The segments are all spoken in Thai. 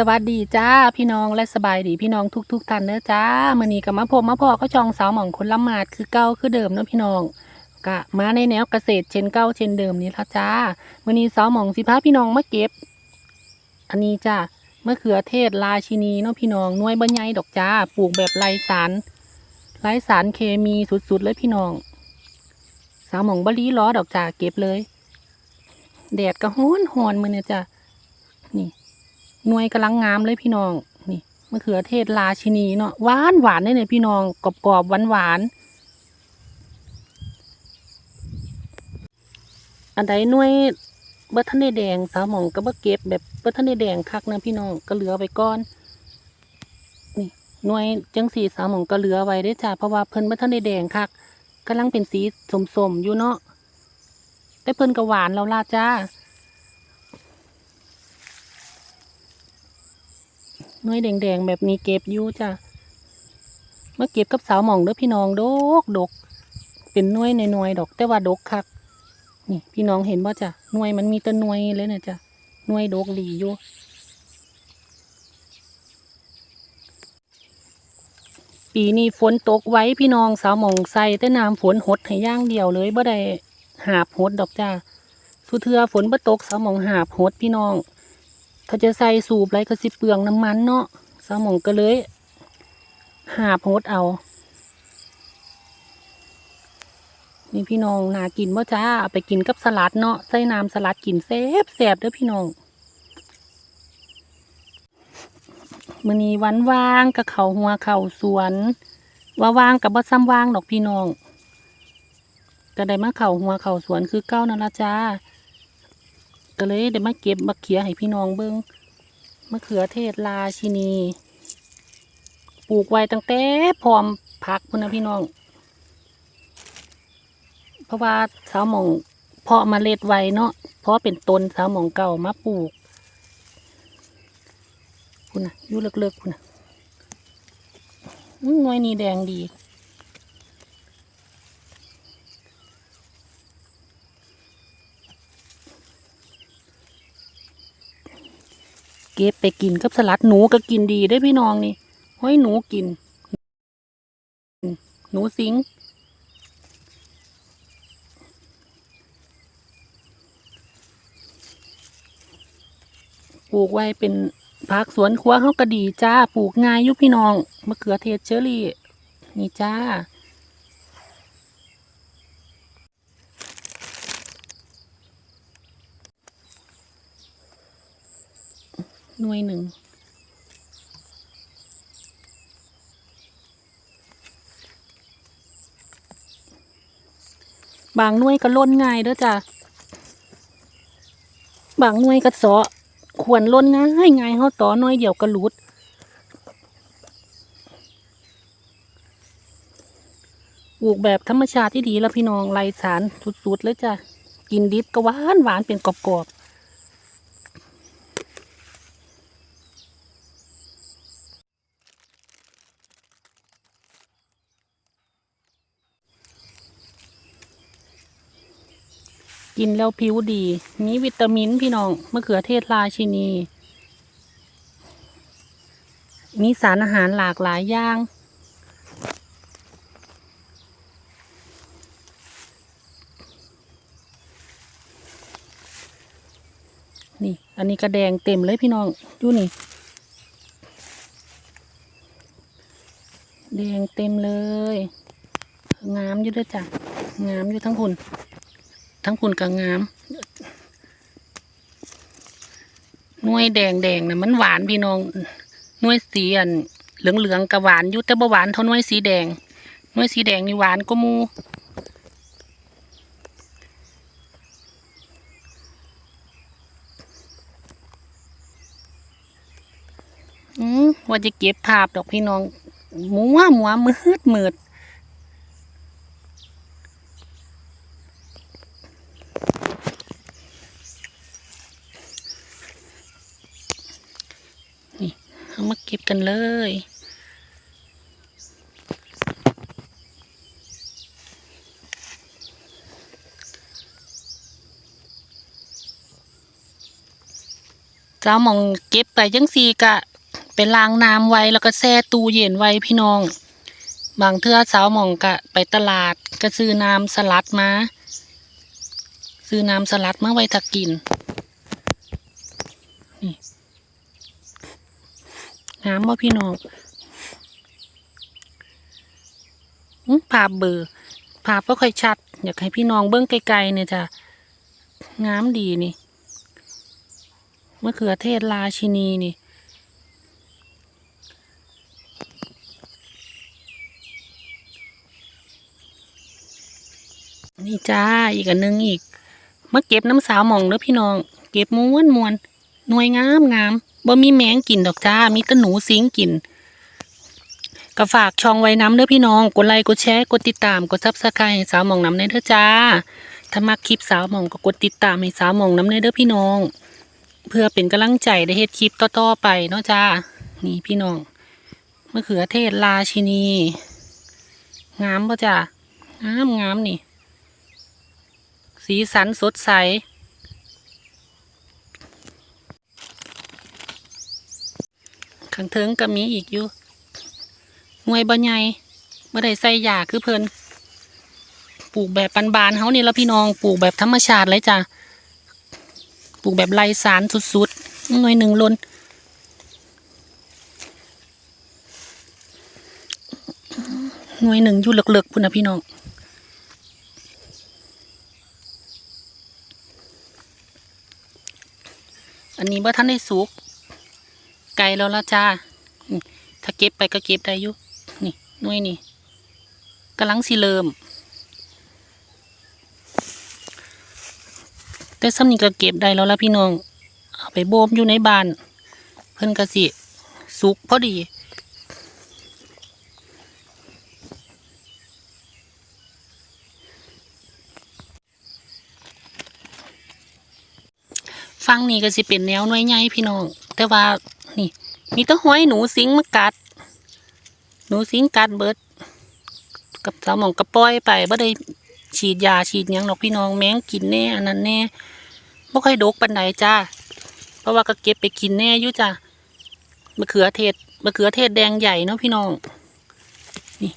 สวัสดีจ้าพี่น้องและสบายดีพี่น้องทุกๆท่านเด้อจ้ามื้อนี้ก็มาพบมาพอก็ชองสาวหม่องคนละหมาดคือเก่าคือเดิมเนาะพี่น้องก็มาในแนวเกษตรเช่นเก่าเช่นเดิมนี่ละจ้ามื้อนี้สาวหม่องสิพาพี่น้องมาเก็บ อันนี้จ้ามะเขือเทศราชินีเนาะพี่น้องน่วยบ่ใหญ่ดอกจ้าปลูกแบบไร้สารไร้สารเคมีสุดๆเลยพี่น้อง สาวหม่องบ่รีล้อดอกจ้าเก็บเลยแดดก็ฮ้อนฮอนมือเนี่ยจ้า หน่วยกำลังงามเลยพี่น้อง นี่มะเขือเทศราชินีเนาะหวานหวานเลยเนี่ยพี่น้องกรอบกรอบหวานหวานอันใดหน่วยเบิดทันได้แดงสาวหมองก็บเก็บแบบเบิดทันได้แดงคักนะพี่น้องก็เหลือไว้ก่อนนี่หน่วยจังสีสาวหมองก็เหลือไว้ได้จ้าเพราะว่าเพิ่นเบิดทันได้แดงคักกำลังเป็นสีสมๆอยู่เนาะแต่เพิ่นก็หวานแล้วล่ะจ้า น่วยแดงๆแบบนี้เก็บอยู่จ้ะมาเก็บกับสาวหม่องเด้อพี่น้องดกดก เป็นน่วยในน่วยดอก แต่ว่าดกคักนี่พี่น้องเห็นบ่จ้ะน่วยมันมีแต่น่วยเลยนะจ้ะน่วยดกหลีอยู่ปีนี้ฝนตกไว้พี่น้องสาวหม่องใส่แต่น้ำฝนหดให้ย่างเดียวเลยบ่ได้หาบหดดอกจ้ะสุเทือฝนบ่ตกสาวหม่องหาบหดพี่น้อง ถ้าจะใส่สูบไรก็สิเปลืองน้ำมันเนาะสมองก็เลย หาโพดเอา นี่พี่น้องนากินบ่จ้าเอาไปกินกับสลัดเนาะใส่น้ำสลัดกินแซ่บแซ่บเด้อพี่น้องมื้อนี้วันว่างกับเขาหัวเขาสวน ว่าว่างกับบ่ซ้ำว่างดอกพี่น้องก็ได้มาเขาหัวเขาสวนคือเก้านั่นละจ้า ก็เลยได้มาเก็บมะเขือให้พี่น้องเบิ้งมะเขือเทศราชินี ปลูกไว้ตั้งแต่พร้อมพักพุ่นนะพี่น้อง เพราะว่าสาวหมองเพาะเมาเล็ดไว้เนาะเพราะเป็นต้นสาวหมองเก่ามาปลูกคุณนะยู่เลิกๆคุณนะอื้อหน่วยนี้แดงดี เก็บไปกินกับสลัดหนูก็กินดีได้พี่น้องนี่ห้อยหนูกิน หนูสิงปลูกไว้เป็นผักสวนครัวเขาก็ดีจ้า ปลูกง่ายยุพี่น้องมะเขือเทศเชอรี่ นี่จ้า หน่วยหนึ่งบางหน่วยก็ล่นง่ายเด้อจ้ะบางหน่วยก็เสาะควรล่นง่ายง่ายเขาต่อหน่วยเดียวก็หลุดปลูกแบบธรรมชาติที่ดีแล้วพี่น้องไรสารสุดๆเลยจ้ะ กินดิบก็หวานหวานเป็นกรอบๆ กินแล้วผิวดี มีวิตามินพี่น้องมะเขือเทศราชินี มีสารอาหารหลากหลายอย่างนี่ อันนี้กระแดงเต็มเลยพี่น้องดูนี่ แดงเต็มเลย งามอยู่ด้วยจ้ะ งามอยู่ทั้งคุณ ทั้งคุณกับงามหน่วยแดงแดงนะมันหวานพี่น้องหน่วยสีอันเหลืองเหลืองกับหวานอยู่แต่บ่หวานเท่าหน่วยสีแดงหน่วยสีแดงนี่หวานก็มูอืมว่าจะเก็บภาพดอกพี่น้องมัวมัวมืดมืด นี่ เอามาเก็บกันเลยสาวหมองเก็บไปจังซี่กะไปล้างน้ำไว้แล้วก็แช่ตู้เย็นไว้พี่น้อง บางเทื่อสาหมองกะไปตลาดก็ซื้อน้ำสลัดมา ซื้อน้ำสลัดมาไว้ถ้ากินนี่ น้ำบ่พี่น้องภาพเบอร์ภาพก็ค่อยชัด อยากให้พี่น้องเบิ้องไกลๆเนี่ยจ้ะงามดีนี่มะเขือเทศราชินีนี่นี่จ้าอีกอันหนึงอีกมาเก็บน้ำสาวหมองเด้อพี่น้อง เก็บม้วนมวน หน่วยงามงามบ่มีแมงกินดอกจ้า มีแตะหนูสิงกินก็ฝากช่องไว้น้ำเด้อพี่น้อง กดไลค์กดแชร์กดติดตามกดซับสไครต์สาวหมองน้ำในเด้อจ้า ถ้ามักคลิปสาวหมองก็กดติดตามให้สาวหมองน้ำในเด้อพี่น้อง เพื่อเป็นกำลังใจได้เฮ็ดคลิปต่อๆไปเนาะจ้า นี่พี่น้องมะเขือเทศราชินี งามป่ะจ้างามงามนี่ สีสันสดใส ข้างเทิงก็มีอีกอยู่หน่วยบ่ใหญ่บ่ได้ใส่ยาคือเพิ่นปลูกแบบบานๆเฮานี่ละพี่น้องปลูกแบบธรรมชาติเลยจ้ะปลูกแบบไร้สารสุดๆหน่วยหนึ่งลนหน่วยหนึ่งอยู่เลือกๆพุ่นนะพี่น้องอันนี้บ่ทันได้สุก ไกลแล้วละจ้า ถ้าเก็บไปก็เก็บได้อยู่ นี่น่วยนี่กำลังสิเริ่ม แต่ซ้ำนี้ก็เก็บได้แล้วละพี่น้อง เอาไปโบมอยู่ในบ้าน เพิ่นก็สิสุกพอดีฟังนี่ก็สิเป็นแนวน่วยใหญ่พี่น้อง แต่ว่า มีต้ห้อยหนูสิงมากัด หนูสิงกัดเบิด กับสาวหมองกระป้อยไปบ่ได้ฉีดยาฉีดยังหรอกพี่น้องแมงกินแน่อันนั้นแน่บ่ค่อยดกปานใดจ้า เพราะว่าก็เก็บไปกินแน่อยู่จ้ามะเขือเทศมะเขือเทศแดงใหญ่เนาะพี่น้องนี่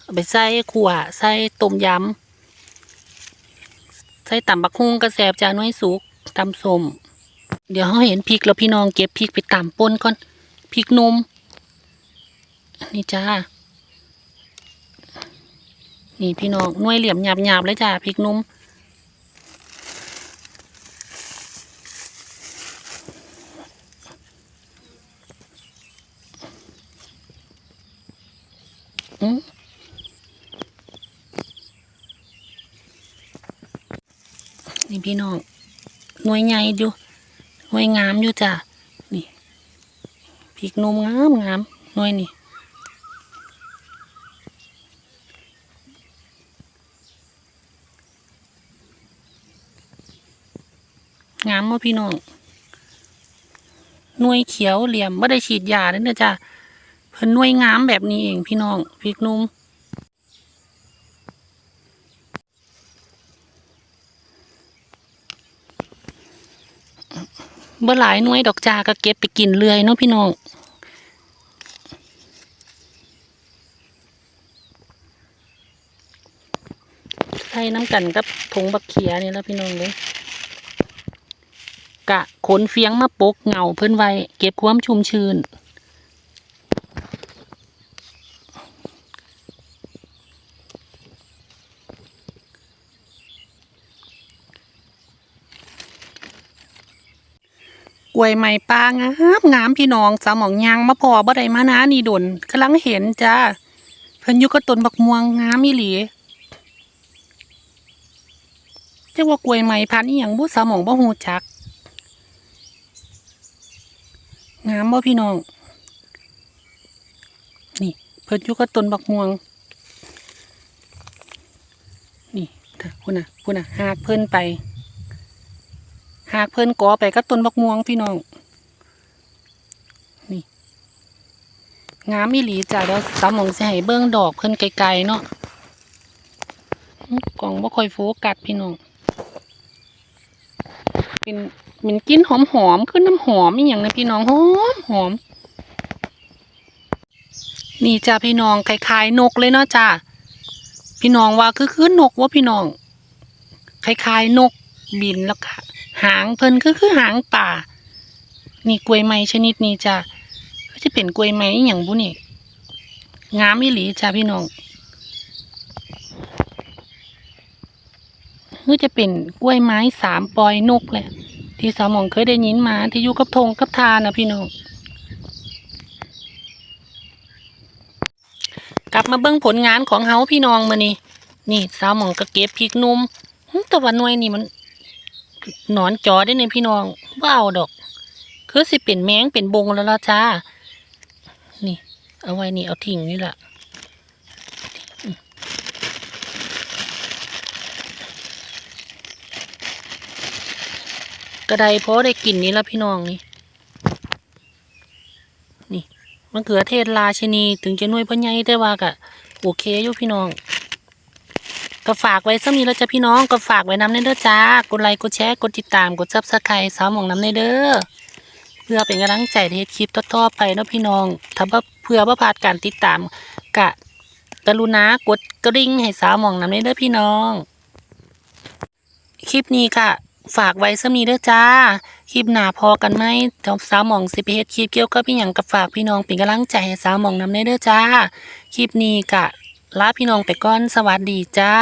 เอาไปใส่ขวใส่ต้มยำใส่ตำบักฮุ่งกระแสบจาน้อยสุกตำส้ม เดี๋ยวเขาเห็นพริกแล้วพี่น้องเก็บพริกไปตำป่นก่อนพริกนุ่มนี่จ้า นี่พี่น้องน่วยเหลี่ยมหยาบๆเลยจ้าพริกนุ่มอืมนี่พี่น้องหน่วยใหญ่อยู่ หน่วยงามอยู่จ้ะนี่พริกนุ่มงามงามหน่วยนี่งามบ่พี่น้องหน่วยเขียวเหลี่ยมไม่ได้ฉีดยาเด้อนะจ้ะเพิ่นหน่วยงามแบบนี้เองพี่น้องพริกนุ่ม บ่หลายหน่วยดอกจาก็เก็บไปกินเรื่อยเนาะพี่น้องใส่น้ำกันกับผงบักเขียนี่แล้วพี่น้องเลยกะขนเฟียงมาปกเงาเพิ่นไว้ เก็บความชุ่มชื้น กล้วยไม้ปลางามงามพี่น้องสาวหมองยางมาพอบ่ได้มานะนี่ดนกำลังเห็นจ้าเพิ่นอยู่กับต้นบักม่วงงามอีหลีจักว่ากล้วยไม้พันธุ์อีหยังบ่สาวหมองบ่ฮู้จัก งามบ่พี่น้อง นี่เพิ่นอยู่กับต้นบักม่วง นี่คุณน่ะคุณน่ะหากเพิ่นไป หากเพิ่นก่อไปกับต้นบักม่วงพี่น้อง นี่งามอีหลีจ้ะเดี๋ยวสามองสิให้เบิ่งดอกเพิ่นไกลๆเนาะกล่องบ่ค่อยโฟกัสพี่น้อง เป็นเหม็นกลินหอมหอมๆขึ้นน้ำหอมอีหยังนะพี่น้องหอมหอม นี่จ้าพี่น้องคล้ายๆนกเลยเนาะจ้าพี่น้องว่าคือคือนกว่าพี่น้องคล้ายๆนกบินแล้วก็ หางเพิ่นคือคือหางป่า นี่กล้วยไม้ชนิดนี้จ้าก็จะเป็นกล้วยไม้อย่างบุนี่งามอีหลีจ้าพี่น้องคือจะเป็นกล้วยไม้สามปอยนกแหละ ที่สาวหมองเคยได้ยินมาที่อยู่กับทงกับทานนะพี่น้องกลับมาเบิ่งผลงานของเฮาพี่น้องมานี่นี่สาวหมองก็เก็บพริกนุ่มหึแต่ว่าหน่วยนี่มัน หนอนจอได้เนี่ยพี่น้องบ่เอาดอก คือสิเป็นแมงเป็นบงแล้วล่ะจ้า นี่ เอาไว้นี่เอาทิ้งนี่แหละกระไดเพราะได้กลิ่นนี้ละพี่น้องนี่ นี่มะเขือเทศราชินี ถึงจะหน่ยพ่อใหญ่แต่ว่าก็โอเคอยู่พี่น้อง ก็ฝากไว้สำนี้แล้วจ้ะพี่น้องก็ฝากไว้น้ำในเด้อจ้ากดไลค์กดแชร์กดติดตามกดซับสไครต์สาวหมองน้ำในเด้อเพื่อเป็นกำลังใจในเฮ็ดคลิปต่อๆไปเนาะพี่น้องถ้าบ่เพื่อบ่พลาดการติดตามกะกรุณากดกระดิ่งให้สาวหมองน้ำในเด้อพี่น้อง คลิปนี้ค่ะ ฝากไว้สำนี้เด้อจ้าคลิปหนาพอกันไหมจอมสาวหมองสิไปเฮ็ดคลิปเกี่ยวกับพี่หยังกับฝากพี่น้องเป็นกำลังใจให้สาวหมองน้ำในเด้อจ้าคลิปนี้กะ ลาพี่น้องไปก่อนสวัสดีจ้า